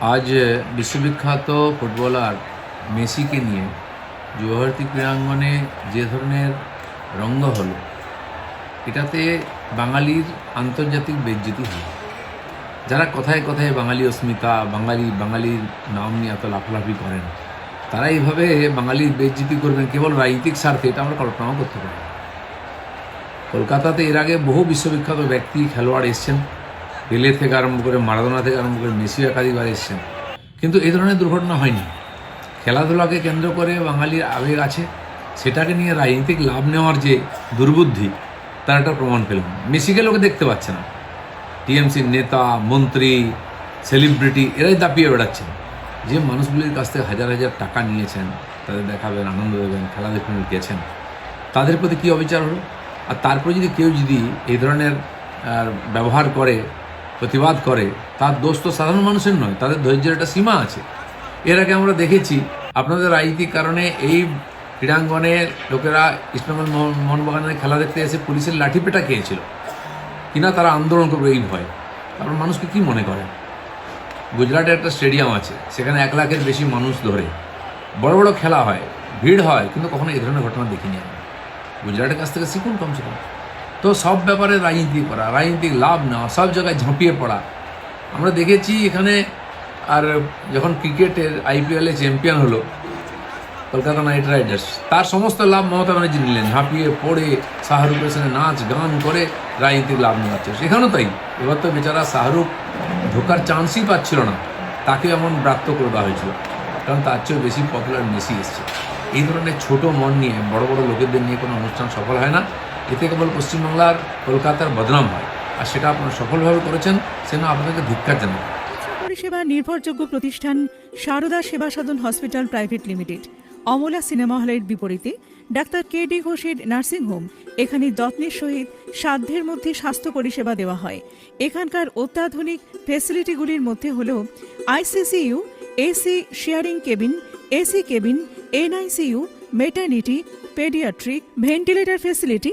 আজ বিশ্ববিখ্যাত ফুটবলার মেসিকে নিয়ে যুবভারতী ক্রীড়াঙ্গনে যে ধরনের রঙ্গ হলো, এটাতে বাঙালির আন্তর্জাতিক বেজ্জতি হলো। যারা কথায় কথায় বাঙালি অস্মিতা, বাঙালি, বাঙালির নাম নিয়ে এত লাফালাফি করেন, তারা এইভাবে বাঙালির বেজ্জিতি করবেন, কেবল রাজনৈতিক স্বার্থে, এটা আমরা কল্পনাও করতে পারি কলকাতাতে এর আগে বহু বিশ্ববিখ্যাত ব্যক্তি, খেলোয়াড় এসছেন। পেলে থেকে আরম্ভ করে মারাদোনা থেকে আরম্ভ করে মেসি একাধিকবার এসছেন। কিন্তু এই ধরনের দুর্ঘটনা হয়নি। খেলাধুলাকে কেন্দ্র করে বাঙালির আবেগ আছে, সেটাকে নিয়ে রাজনৈতিক লাভ নেওয়ার যে দুর্বুদ্ধি, তার একটা প্রমাণ পেলাম। মেসিকে লোকে দেখতে পাচ্ছে না। টিএমসির নেতা, মন্ত্রী, সেলিব্রিটি, এরাই দাপিয়ে বেড়াচ্ছেন। যে মানুষগুলির কাছ থেকে হাজার হাজার টাকা নিয়েছেন, তাদের দেখাবেন, আনন্দ দেবেন, খেলা দেখুন গেছেন, তাদের প্রতি কী অবিচার হলো? আর তারপরে যদি কেউ যদি এই ধরনের ব্যবহার করে প্রতিবাদ করে, তার দোষ তো সাধারণ মানুষের নয়, তাদের ধৈর্যের একটা সীমা আছে। এর আগে আমরা দেখেছি, আপনাদের রাজনীতির কারণে এই ক্রীড়াঙ্গনে লোকেরা মোহন- মোহনবাগানের খেলা দেখতে এসে পুলিশের লাঠিপেটা খেয়েছিল। কিনা তারা আন্দোলন করবে এই ভয়। কারণ মানুষকে কি মনে করে? গুজরাটে একটা স্টেডিয়াম আছে, সেখানে এক লাখের বেশি মানুষ ধরে। বড় বড় খেলা হয়, ভিড় হয়, কিন্তু কখনো এই ধরনের ঘটনা দেখিনি আমি। গুজরাটের কাছ থেকে শিখুন কমসে কম। তো সব ব্যাপারে রাজনীতি করা, রাজনীতিক লাভ নেওয়া, সব জায়গায় ঝাঁপিয়ে পড়া। আমরা দেখেছি এখানে আর যখন ক্রিকেটের আইপিএলে চ্যাম্পিয়ন হলো, কলকাতা নাইট রাইডার্স, তার সমস্ত লাভ মমতা ব্যানার্জি নিলেন। ঝাঁপিয়ে পড়ে শাহরুখের সঙ্গে নাচ, গান করে রাজনীতিক লাভ নেওয়াচ্ছে সেখানেও তাই। এবার তো বেচারা শাহরুখ ঢোকার চান্সই পাচ্ছিল না। তাকে এমন ব্রাত্য করে দেওয়া হয়েছিল। কারণ তার চেয়েও বেশি পপুলার মেসি এসছে। এই ধরনের ছোট মন নিয়ে, বড় বড় লোকেদের নিয়ে কোনো অনুষ্ঠান সফল হয় না। এতে কেবল পশ্চিমবাংলার কলকাতার বদনাম হয়। আর সেটা আপনারা সফলভাবে করেছেন, সেজন্য আপনাদেরকে ধিক্কার জানাই। পরিষেবা নির্ভরযোগ্য প্রতিষ্ঠান Sarada Seva Sadan hospital private limited. Amala cinema হলের বিপরীতে ডাক্তার কে ডি ঘোষের নার্সিংহোম এখানে যত্নের সহিত সাধ্যের মধ্যে স্বাস্থ্য পরিষেবা দেওয়া হয়। এখানকার অত্যাধুনিক ফেসিলিটিগুলির মধ্যে হল ICCU AC sharing cabin AC cabin NICU maternity, paediatric, ventilator facility